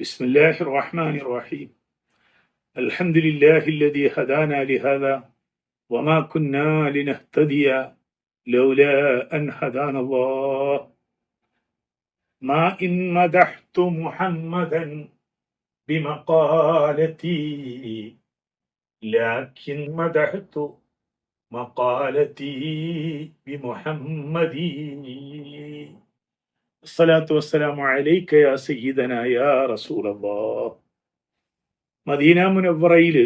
بسم الله الرحمن الرحيم. الحمد لله الذي هدانا لهذا وما كنا لنهتدي لولا أن هدانا الله. ما إن مدحت محمدا بمقالتي لكن مدحت مقالتي بمحمد അസ്സലാത്തു വസ്സലാമു അലൈക്ക യാ സയ്യിദനാ യാ റസൂലല്ലാഹ് മദീന മുനവ്വറയിൽ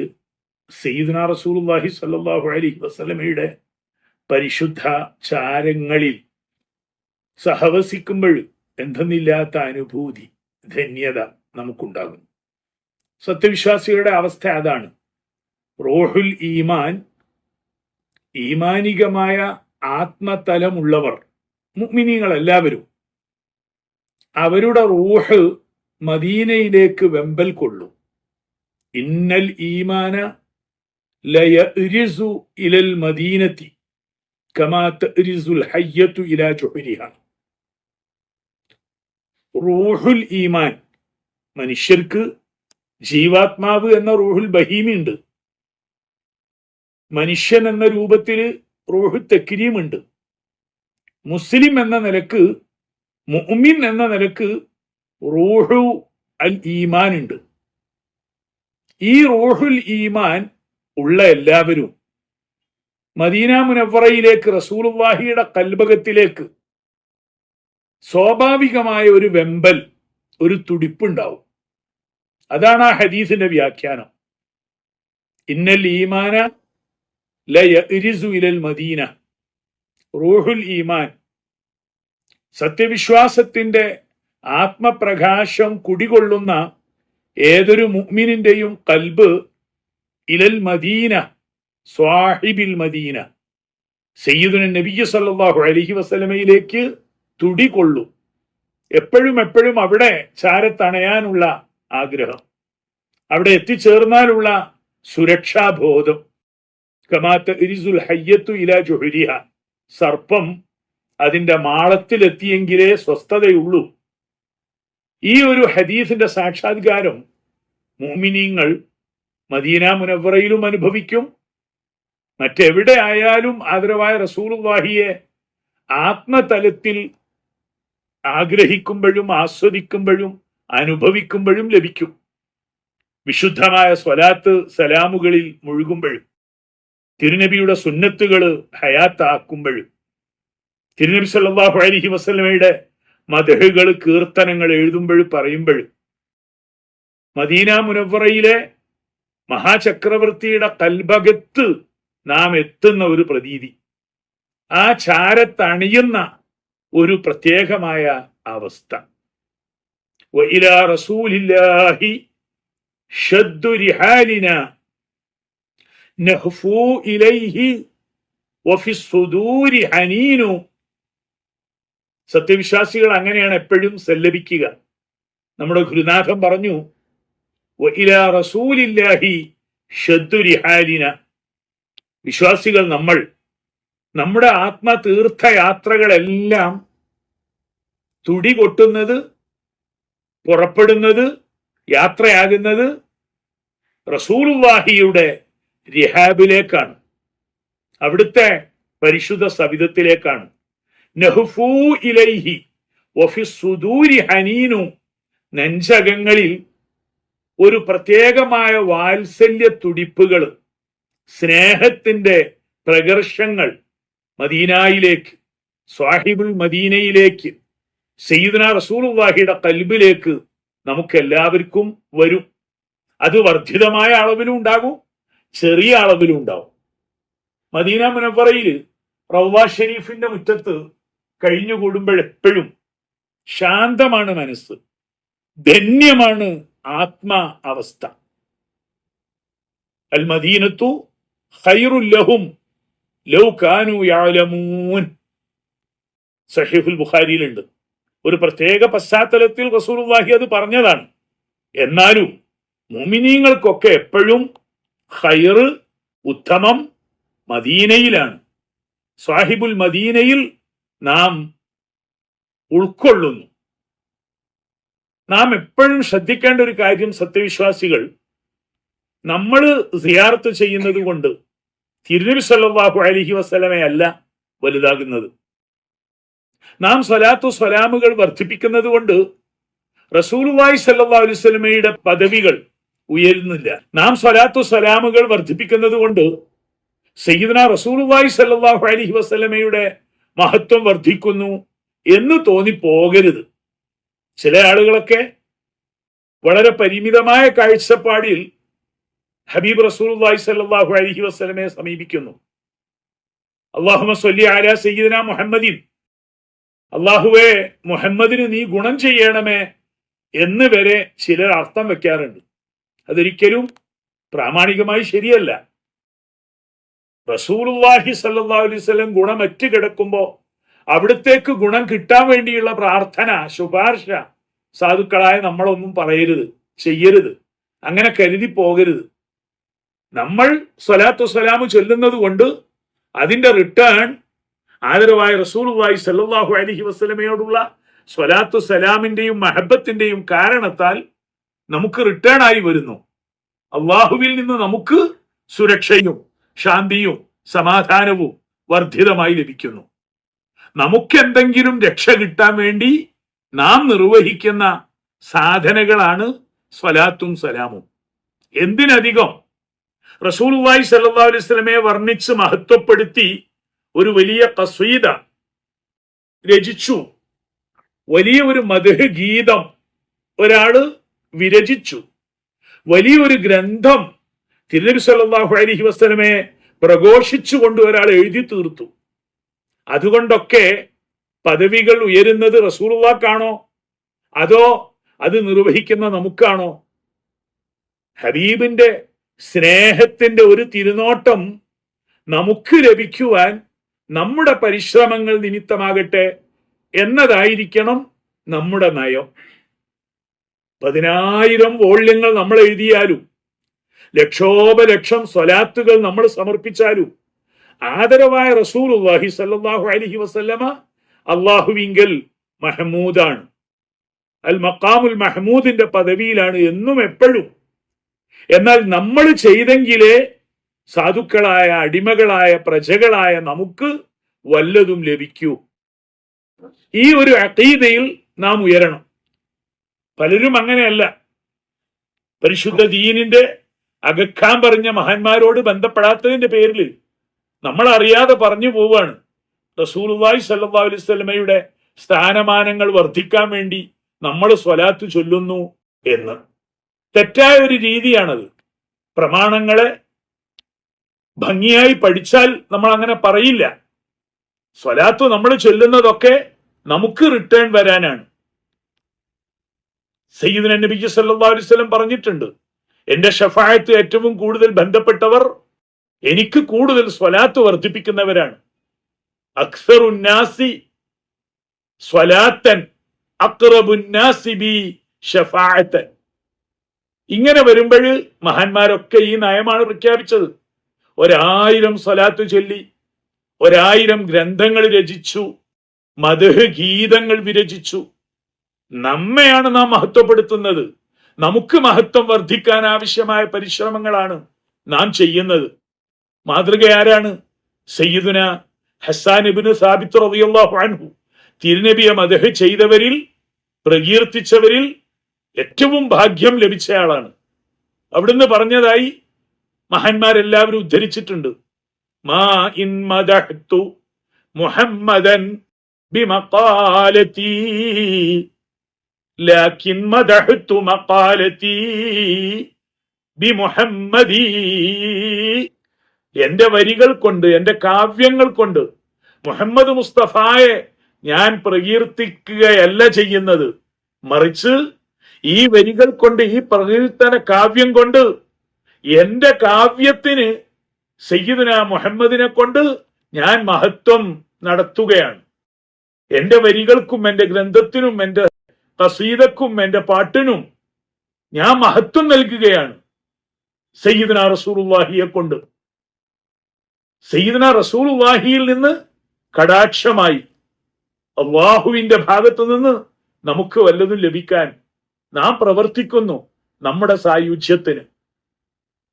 സയ്യിദന റസൂലുള്ളാഹി സല്ലല്ലാഹു അലൈഹി വസല്ലമയുടെ പരിശുദ്ധ ചാരങ്ങളിൽ സഹവസിക്കുമ്പോൾ എന്തെന്നില്ലാത്ത അനുഭൂതി ധന്യത നമുക്കുണ്ടാകും സത്യവിശ്വാസികളുടെ അവസ്ഥ അതാണ്. റോഹുൽ ഈമാൻ ഈമാനികമായ ആത്മതലമുള്ളവർ മുഗ്മിനികൾ എല്ലാവരും അവരുടെ റൂഹ് മദീനയിലേക്ക് വെമ്പൽ കൊള്ളും. ഇന്നൽ ഈമാന ലയരിസു ഇലൽ മദീനത്തി കമാ തരിസുൽ ഹയ്യത്തു ഇലാ ജുഹരിഹ. റൂഹുൽ ഈമാൻ മനുഷ്യർക്ക് ജീവാത്മാവ് എന്ന റൂഹുൽ ബഹീമുണ്ട് മനുഷ്യൻ എന്ന രൂപത്തിൽ റൂഹു തെക്കിരിയുമുണ്ട്. മുസ്ലിം എന്ന നിലയ്ക്ക് മുഅ്മിൻ എന്ന നിലയ്ക്ക് റൂഹു അൽ ഈമാൻ ഉണ്ട്. ഈ റൂഹുൽ ഈമാൻ ഉള്ള എല്ലാവരും മദീന മുനവറയിലേക്ക് റസൂലുള്ളാഹിയുടെ കൽബകത്തിലേക്ക് സ്വാഭാവികമായ ഒരു വെമ്പൽ ഒരു തുടിപ്പുണ്ടാവും. അതാണ് ആ ഹദീസിന്റെ വ്യാഖ്യാനം. ഇന്നൽ ഈമാന ലയരിസു ഇലൽ മദീന. റൂഹുൽ ഈമാൻ സത്യവിശ്വാസത്തിന്റെ ആത്മപ്രകാശം കുടികൊള്ളുന്ന ഏതൊരു മുഅ്മിനിന്റെയും കൽബ് ഇലൽ മദീന സ്വാഹിബിൽ മദീന. സയ്യിദുന നബിയ സല്ലല്ലാഹു അലൈഹി വസല്ലമയിലേക്ക് തുടികൊള്ളും. എപ്പോഴും എപ്പോഴും അവിടെ ചാരത്തണയാനുള്ള ആഗ്രഹം. അവിടെ എത്തിച്ചേർന്നാലുള്ള സുരക്ഷാബോധം. കമാത്ത ഇരിസുൽ ഹയ്യത്തു ഇല ജുഹരിഹ. സർപ്പം അതിന്റെ മാളത്തിലെത്തിയെങ്കിലേ സ്വസ്ഥതയുള്ളൂ. ഈ ഒരു ഹദീസിന്റെ സാക്ഷാത്കാരം മോമിനിങ്ങൾ മദീന മുനവറയിലും അനുഭവിക്കും. മറ്റെവിടെ ആയാലും ആദരവായ റസൂൽവാഹിയെ ആത്മതലത്തിൽ ആഗ്രഹിക്കുമ്പോഴും ആസ്വദിക്കുമ്പോഴും അനുഭവിക്കുമ്പോഴും ലഭിക്കും. വിശുദ്ധമായ സ്വലാത്ത് സലാമുകളിൽ മുഴുകുമ്പോഴും തിരുനബിയുടെ സുന്നത്തുകൾ ഹയാത്താക്കുമ്പോഴും തിരുനബി സല്ലാഹു അലഹി വസ്ലമയുടെ മതഹുകൾ കീർത്തനങ്ങൾ എഴുതുമ്പോൾ പറയുമ്പോൾ മദീന മുനവറയിലെ മഹാചക്രവർത്തിയുടെ കൽഭകത്ത് നാം എത്തുന്ന ഒരു പ്രതീതി. ആ ചാരത്തണിയുന്ന ഒരു പ്രത്യേകമായ അവസ്ഥ. റസൂലില്ലാഹി നഹ്ഫു ഇലൈഹി ഹനീനു സത്യവിശ്വാസികൾ അങ്ങനെയാണ് എപ്പോഴും സല്ലപിക്കുക നമ്മുടെ ഗുരുനാഥൻ പറഞ്ഞു "വഇലാ റസൂലില്ലാഹി ഷദ്ദു റിഹാലിന വിശ്വാസികൾ നമ്മൾ നമ്മുടെ ആത്മതീർത്ഥയാത്രകളെല്ലാം തുടി കൊട്ടുന്നത് പുറപ്പെടുന്നത് യാത്രയാകുന്നത് റസൂൽവാഹിയുടെ റിഹാബിലേക്കാണ് അവിടുത്തെ പരിശുദ്ധ സവിധത്തിലേക്കാണ്. നഹ്ഫൂ ഇലൈഹി. സുദൂരി ഹനീനു. നെഞ്ചകങ്ങളിൽ ഒരു പ്രത്യേകമായ വാത്സല്യ തുടിപ്പുകൾ സ്നേഹത്തിന്റെ പ്രകർഷങ്ങൾ മദീനയിലേക്ക് സ്വാഹിബുൽ മദീനയിലേക്ക് സയ്യിദുന റസൂലുള്ളാഹിയുടെ കൽബിലേക്ക് നമുക്ക് എല്ലാവർക്കും വരും. അത് വർദ്ധിതമായ അളവിലും ഉണ്ടാകും ചെറിയ അളവിലും ഉണ്ടാവും മദീന മുനഫറയിൽ റൗവ ഷെരീഫിന്റെ മുറ്റത്ത് കഴിഞ്ഞുകൂടുമ്പോഴെപ്പോഴും ശാന്തമാണ് മനസ്സ്. ധന്യമാണ് ആത്മ അവസ്ഥ. അൽ മദീനത്തു ഖൈറുല്ലഹും ലൗ കാനു യഅലമൂൻ സഹീഫുൽ ബുഖാരിയിലുണ്ട്. ഒരു പ്രത്യേക പശ്ചാത്തലത്തിൽ റസൂലുള്ളാഹി അത് പറഞ്ഞതാണ്. എന്നാലും മുമിനീങ്ങൾക്കൊക്കെ എപ്പോഴും ഹൈർ ഉത്തമം മദീനയിലാണ്. സാഹിബുൽ മദീനയിൽ നാം ഉൾക്കൊള്ളുന്നു. നാം എപ്പോഴും ശ്രദ്ധിക്കേണ്ട ഒരു കാര്യം സത്യവിശ്വാസികൾ നമ്മൾ സിയാർത്ത് ചെയ്യുന്നത് കൊണ്ട് തിരുനബി സല്ലല്ലാഹു അലൈഹി വസല്ലമെ അല്ല വലുതാകുന്നത്. നാം സ്വലാത്തു സ്വലാമുകൾ വർദ്ധിപ്പിക്കുന്നത് കൊണ്ട് സല്ലല്ലാഹു അലൈഹി വസല്ലമയുടെ പദവികൾ ഉയരുന്നില്ല. നാം സ്വലാത്തു സ്വലാമുകൾ വർദ്ധിപ്പിക്കുന്നത് കൊണ്ട് സയ്യിദ്ന റസൂലുള്ളാഹി സല്ലല്ലാഹു അലൈഹി വസല്ലമയുടെ മഹത്വം വർദ്ധിക്കുന്നു എന്ന് തോന്നിപ്പോകരുത്. ചില ആളുകളൊക്കെ വളരെ പരിമിതമായ കാഴ്ചപ്പാടിൽ ഹബീബ് റസൂലുള്ളാഹി സ്വല്ലല്ലാഹു അലഹി വസല്ലമയെ സമീപിക്കുന്നു. അള്ളാഹുമ സ്വല്ലി ആല സയ്യിദന മുഹമ്മദിൻ. അള്ളാഹുവെ മുഹമ്മദിന് നീ ഗുണം ചെയ്യണമേ എന്ന് വരെ ചിലർ അർത്ഥം വെക്കാറുണ്ട്. അതൊരിക്കലും പ്രാമാണികമായി ശരിയല്ല. റസൂലുള്ളാഹി സല്ലല്ലാഹു അലൈഹി വസല്ലം ഗുണമറ്റ് കിടക്കുമ്പോ അവിടത്തേക്ക് ഗുണം കിട്ടാൻ വേണ്ടിയുള്ള പ്രാർത്ഥന ശുപാർശ സാധുക്കളായ നമ്മളൊന്നും പറയരുത് ചെയ്യരുത്. അങ്ങനെ കരുതി പോകരുത്. നമ്മൾ സ്വലാത്തു സ്വലാമു ചൊല്ലുന്നത് കൊണ്ട് അതിന്റെ റിട്ടേൺ ആദരവായ റസൂലുള്ളാഹി സല്ലാഹു അലഹി വസ്ലമയോടുള്ള സ്വലാത്തു സലാമിന്റെയും മഹബത്തിന്റെയും കാരണത്താൽ നമുക്ക് റിട്ടേൺ ആയി വരുന്നു. അള്ളാഹുവിൽ നിന്ന് നമുക്ക് സുരക്ഷയും. ശാന്തിയും സമാധാനവും വർദ്ധിതമായി ലഭിക്കുന്നു. നമുക്കെന്തെങ്കിലും രക്ഷ കിട്ടാൻ വേണ്ടി നാം നിർവഹിക്കുന്ന സാധനകളാണ് സ്വലാത്തും സലാമും. എന്തിനധികം? റസൂലുള്ളാഹി സല്ലല്ലാഹു അലൈഹി വസല്ലമയെ വർണിച്ച് മഹത്വപ്പെടുത്തി ഒരു വലിയ തസ്വീത രചിച്ചു. വലിയ ഒരു മധുഹ ഗീതം ഒരാൾ വിരചിച്ചു. വലിയൊരു ഗ്രന്ഥം തിരുനബി സല്ലല്ലാഹു അലൈഹി പ്രഘോഷിച്ചു പ്രഘോഷിച്ചുകൊണ്ട് ഒരാൾ എഴുതി തീർത്തു. അതുകൊണ്ടൊക്കെ പദവികൾ ഉയരുന്നത് റസൂർവാക്കാണോ അതോ അത് നിർവഹിക്കുന്ന നമുക്കാണോ? ഹബീബിന്റെ സ്നേഹത്തിന്റെ ഒരു തിരുനോട്ടം നമുക്ക് ലഭിക്കുവാൻ നമ്മുടെ പരിശ്രമങ്ങൾ നിമിത്തമാകട്ടെ എന്നതായിരിക്കണം നമ്മുടെ നയം. പതിനായിരം വോള്യങ്ങൾ നമ്മൾ എഴുതിയാലും ലക്ഷോപലക്ഷം സ്വലാത്തുകൾ നമ്മൾ സമർപ്പിച്ചാലും ആദരവായ റസൂൽ അള്ളാഹി സല്ലാഹു അലഹി വസല്ലമ അള്ളാഹുവിങ്കൽ മഹമൂദാണ്. അൽ മക്കാമുൽ മഹമൂദിന്റെ പദവിയിലാണ് എന്നും എപ്പോഴും. എന്നാൽ നമ്മൾ ചെയ്തെങ്കിലേ സാധുക്കളായ അടിമകളായ പ്രജകളായ നമുക്ക് വല്ലതും ലഭിക്കൂ. ഈ ഒരു അക്കീതയിൽ നാം ഉയരണം. പലരും അങ്ങനെയല്ല. പരിശുദ്ധ ദീനിന്റെ അകക്കാൻ പറഞ്ഞ മഹാന്മാരോട് ബന്ധപ്പെടാത്തതിന്റെ പേരിൽ നമ്മൾ അറിയാതെ പറഞ്ഞു പോവാണ്. റസൂലുള്ളാഹി സല്ലാ അലൈഹി വസല്ലമയുടെ സ്ഥാനമാനങ്ങൾ വർദ്ധിക്കാൻ വേണ്ടി നമ്മൾ സ്വലാത്ത് ചൊല്ലുന്നു എന്ന്. തെറ്റായ ഒരു രീതിയാണത്. പ്രമാണങ്ങളെ ഭംഗിയായി പഠിച്ചാൽ നമ്മൾ അങ്ങനെ പറയില്ല. സ്വലാത്ത് നമ്മൾ ചൊല്ലുന്നതൊക്കെ നമുക്ക് റിട്ടേൺ വരാനാണ്. സയ്യിദ് നബി സല്ലാ അലൈഹി വസല്ലം പറഞ്ഞിട്ടുണ്ട്. എന്റെ ഷഫായത്ത് ഏറ്റവും കൂടുതൽ ബന്ധപ്പെട്ടവർ എനിക്ക് കൂടുതൽ സ്വലാത്ത് വർദ്ധിപ്പിക്കുന്നവരാണ്. അക്സറുന്നാസി സ്വലാത്തൻ അക്റബുന്നാസി ബി ഷഫായത്തൻ. ഇങ്ങനെ വരുമ്പോൾ മഹാന്മാരൊക്കെ ഈ നയമാണ് പ്രഖ്യാപിച്ചത്. ഒരായിരം സ്വലാത്ത് ചൊല്ലി ഒരായിരം ഗ്രന്ഥങ്ങൾ രചിച്ചു മധുഹ ഗീതങ്ങൾ വിരചിച്ചു. നമ്മയാണ് നാം മഹത്വപ്പെടുത്തുന്നത്. നമുക്ക് മഹത്വം വർദ്ധിക്കാൻ ആവശ്യമായ പരിശ്രമങ്ങളാണ് നാം ചെയ്യുന്നത്. മാതൃക ആരാണ്? സയ്യിദുന ഹസാൻ ഇബ്നു സാബിത്ത് റളിയല്ലാഹു അൻഹു. തിരുനബിയെ മദഹ് ചെയ്തവരിൽ പ്രകീർത്തിച്ചവരിൽ ഏറ്റവും ഭാഗ്യം ലഭിച്ചയാളാണ്. അവിടുന്ന് പറഞ്ഞതായി മഹാന്മാരെല്ലാവരും ഉദ്ധരിച്ചിട്ടുണ്ട്. മാ ഇൻ മദഹ്തു മുഹമ്മദൻ ബിമഖാലതി ലാകിൻ مدحت مقالتي ബിമുഹമ്മദി എന്റെ വരികൾ കൊണ്ട് എന്റെ കാവ്യങ്ങൾ കൊണ്ട് മുഹമ്മദ് മുസ്തഫായെ ഞാൻ പ്രകീർത്തിക്കുകയല്ല ചെയ്യുന്നത്. മറിച്ച് ഈ വരികൾ കൊണ്ട് ഈ പ്രകീർത്തന കാവ്യം കൊണ്ട് എന്റെ കാവ്യത്തിന് സയ്യിദുന മുഹമ്മദിനെ കൊണ്ട് ഞാൻ മഹത്വം നടത്തുകയാണ്. എന്റെ വരികൾക്കും എന്റെ ഗ്രന്ഥത്തിനും എന്റെ കസീദക്കും എന്റെ പാട്ടിനും ഞാൻ മഹത്വം നൽകുകയാണ്. സയ്യിദുന റസൂലുള്ളാഹിയെ കൊണ്ട്. സയ്യിദുന റസൂലുള്ളാഹിയിൽ നിന്ന് കടാക്ഷമായി അള്ളാഹുവിന്റെ ഭാഗത്തു നിന്ന് നമുക്ക് വല്ലതും ലഭിക്കാൻ നാം പ്രവർത്തിക്കുന്നു നമ്മുടെ സായുജ്യത്തിന്.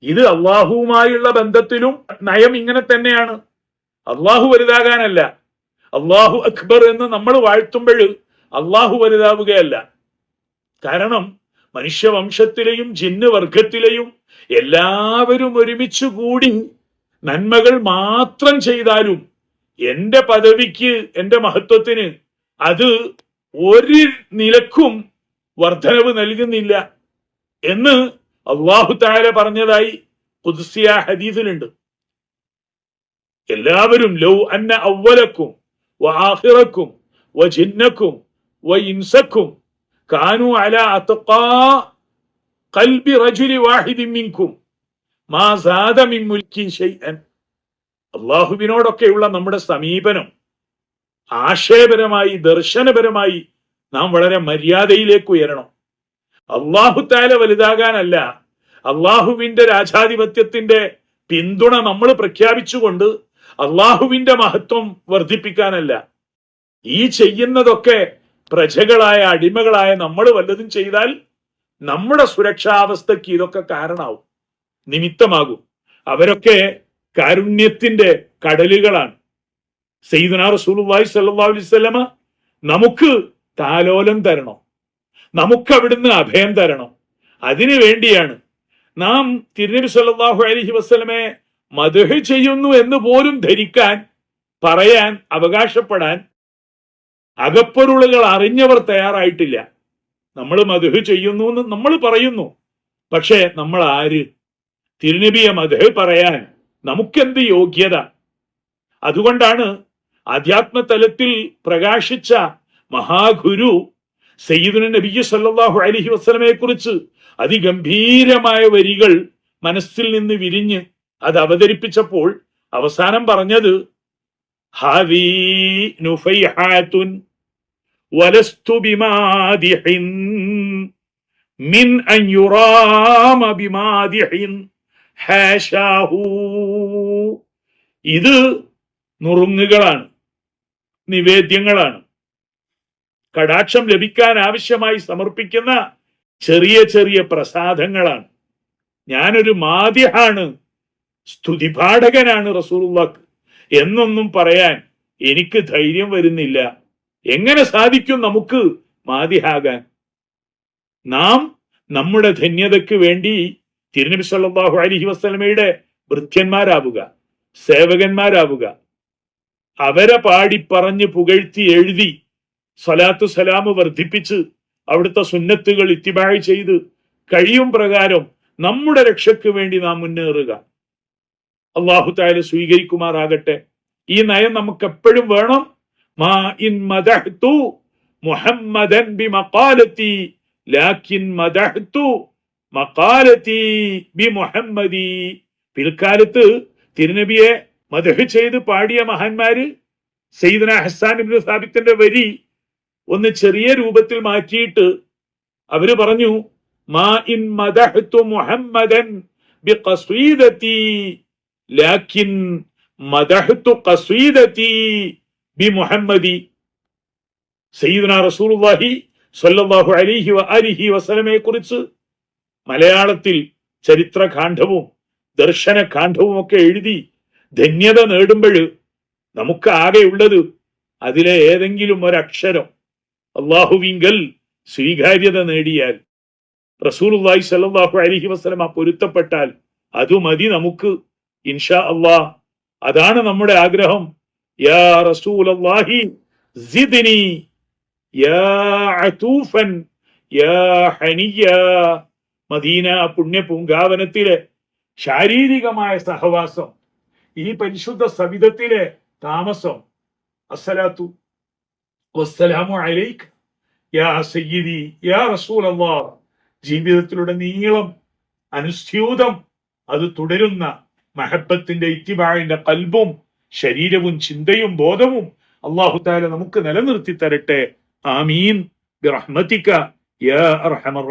ഇത് അള്ളാഹുവുമായുള്ള ബന്ധത്തിലും നയം ഇങ്ങനെ തന്നെയാണ്. അള്ളാഹു വലുതാകാനല്ല. അള്ളാഹു അക്ബർ എന്ന് നമ്മൾ വാഴ്ത്തുമ്പോൾ അള്ളാഹു വലുതാവുകയല്ല. കാരണം മനുഷ്യവംശത്തിലെയും ജിന്ന് വർഗത്തിലെയും എല്ലാവരും ഒരുമിച്ച് കൂടി നന്മകൾ മാത്രം ചെയ്താലും എന്റെ പദവിക്ക് എന്റെ മഹത്വത്തിന് അത് ഒരു നിലക്കും വർധനവ് നൽകുന്നില്ല എന്ന് അള്ളാഹു താല പറഞ്ഞതായി കുദ്സിയ ഹദീസിലുണ്ട്. എല്ലാവരും ലൗ അന്ന അവലക്കും വ വജിന്നക്കും വഇൻസക്കും കാനു മിൻകും മാ സാദ മിൻ ഷൈഅൻ. അള്ളാഹുവിനോടൊക്കെയുള്ള നമ്മുടെ സമീപനം ആശയപരമായി ദർശനപരമായി നാം വളരെ മര്യാദയിലേക്ക് ഉയരണം. അള്ളാഹു താല വലുതാകാനല്ല അള്ളാഹുവിന്റെ രാജാധിപത്യത്തിന്റെ പിന്തുണ നമ്മൾ പ്രഖ്യാപിച്ചുകൊണ്ട് അള്ളാഹുവിന്റെ മഹത്വം വർദ്ധിപ്പിക്കാനല്ല. ഈ ചെയ്യുന്നതൊക്കെ പ്രജകളായ അടിമകളായ നമ്മൾ വല്ലതും ചെയ്താൽ നമ്മുടെ സുരക്ഷാവസ്ഥയ്ക്ക് ഇതൊക്കെ കാരണമാവും. നിമിത്തമാകും. അവരൊക്കെ കാരുണ്യത്തിന്റെ കടലുകളാണ്. സ്വല്ലല്ലാഹു അലൈഹി വസല്ലമ നമുക്ക് താലോലം തരണം? നമുക്ക് അവിടുന്ന് അഭയം തരണം? അതിനു വേണ്ടിയാണ് നാം തിരുനബി സല്ലാഹു അലഹി വസ്ലമെ മധു ചെയ്യുന്നു എന്ന് പോലും ധരിക്കാൻ പറയാൻ അവകാശപ്പെടാൻ അകപ്പൊരുളുകൾ അറിഞ്ഞവർ തയ്യാറായിട്ടില്ല. നമ്മൾ മധുഹ് ചെയ്യുന്നു എന്ന് നമ്മൾ പറയുന്നു. പക്ഷേ നമ്മൾ ആര് തിരുനബിയെ മധുഹ് പറയാൻ നമുക്കെന്ത് യോഗ്യത? അതുകൊണ്ടാണ് അധ്യാത്മതലത്തിൽ പ്രകാശിച്ച മഹാഗുരു സയ്യിദുന നബി സല്ലാഹു അലഹി വസല്ലമയെ കുറിച്ച് അതിഗംഭീരമായ വരികൾ മനസ്സിൽ നിന്ന് വിരിഞ്ഞ് അത് അവതരിപ്പിച്ചപ്പോൾ അവസാനം പറഞ്ഞത് ഹാദീ നുഫൈഹാത്തുൻ ബിമാദിഹിൻ. മിൻ ബിമാദിഹിൻ. ഇത് നുറുങ്ങുകളാണ് നിവേദ്യങ്ങളാണ്. കടാക്ഷം ലഭിക്കാൻ ആവശ്യമായി സമർപ്പിക്കുന്ന ചെറിയ ചെറിയ പ്രസാദങ്ങളാണ്. ഞാനൊരു മാതിഹാണ് സ്തുതിപാഠകനാണ് റസൂലുള്ളാക്ക് എന്നൊന്നും പറയാൻ എനിക്ക് ധൈര്യം വരുന്നില്ല. എങ്ങനെ സാധിക്കും നമുക്ക്? മാതിഹാകാൻ നാം നമ്മുടെ ധന്യതയ്ക്ക് വേണ്ടി തിരുനബി സല്ലാഹു അലൈഹി വസ്ലമയുടെ വൃദ്ധന്മാരാവുക സേവകന്മാരാവുക അവരെ പാടി പറഞ്ഞ് പുകഴ്ത്തി എഴുതി സലാത്തു സലാമ് വർദ്ധിപ്പിച്ച് അവിടുത്തെ സുന്നത്തുകൾ ഇത്തിബാഴ് ചെയ്ത് കഴിയും പ്രകാരം നമ്മുടെ രക്ഷയ്ക്ക് വേണ്ടി നാം മുന്നേറുക. അള്ളാഹു താല സ്വീകരിക്കുമാറാകട്ടെ. ഈ നയം നമുക്ക് എപ്പോഴും വേണം. മാ ഇൻ മദഹ്തു മുഹമ്മദൻ ബി മഖാലത്തി ലാക്കിൻ മദഹ്തു മഖാലത്തി ബി മുഹമ്മദി പിൽക്കാലത്ത് തിരുനബിയെ മദഹ് ചെയ്ത് പാടിയ മഹാന്മാര് സെയ്ദന ഹസാൻ ഇബ്നു സാബിത്തിന്റെ വരി ഒന്ന് ചെറിയ രൂപത്തിൽ മാറ്റിയിട്ട് അവർ പറഞ്ഞു മാ ഇൻ മദഹ്തു മുഹമ്മദൻ ബി ലാക്കിൻ മദഹ്തു ബി മുഹമ്മദി സയ്യിദ്ന റസൂലുള്ളാഹി സ്വല്ലല്ലാഹു അലൈഹി വ അലിഹി വസല്ലമയെ കുറിച്ച് മലയാളത്തിൽ ചരിത്രകാന്ഡവും ദർശനകാന്ഡവും ഒക്കെ എഴുതി ധന്യത നേടുമ്പോൾ നമുക്ക് ആകെയുള്ളത് അതിലെ ഏതെങ്കിലും ഒരക്ഷരം അള്ളാഹുവിങ്കൽ സ്വീകാര്യത നേടിയാൽ റസൂലുള്ളാഹി സ്വല്ലല്ലാഹു അലൈഹി വസല്ലമ പൊരുത്തപ്പെട്ടാൽ അത് മതി നമുക്ക് ഇൻഷാ അള്ളാ അതാണ് നമ്മുടെ ആഗ്രഹം. യാ മദീന പുണ്യ പൂങ്കാവനത്തിലെ ശാരീരികമായ സഹവാസം ഈ പരിശുദ്ധ സവിധത്തിലെ താമസം. അസ്സലാത്തു വസ്സലാമു ജീവിതത്തിലൂടെ നീളം അനുസ്യൂതം അത് തുടരുന്ന മഹബത്തിന്റെ ഇത്തിബാഴിന്റെ കൽബും ശരീരവും ചിന്തയും ബോധവും അള്ളാഹു താല നമുക്ക് നിലനിർത്തി തരട്ടെ. ആമീൻ. ബിറഹ്മതിക. യാ അർഹമർ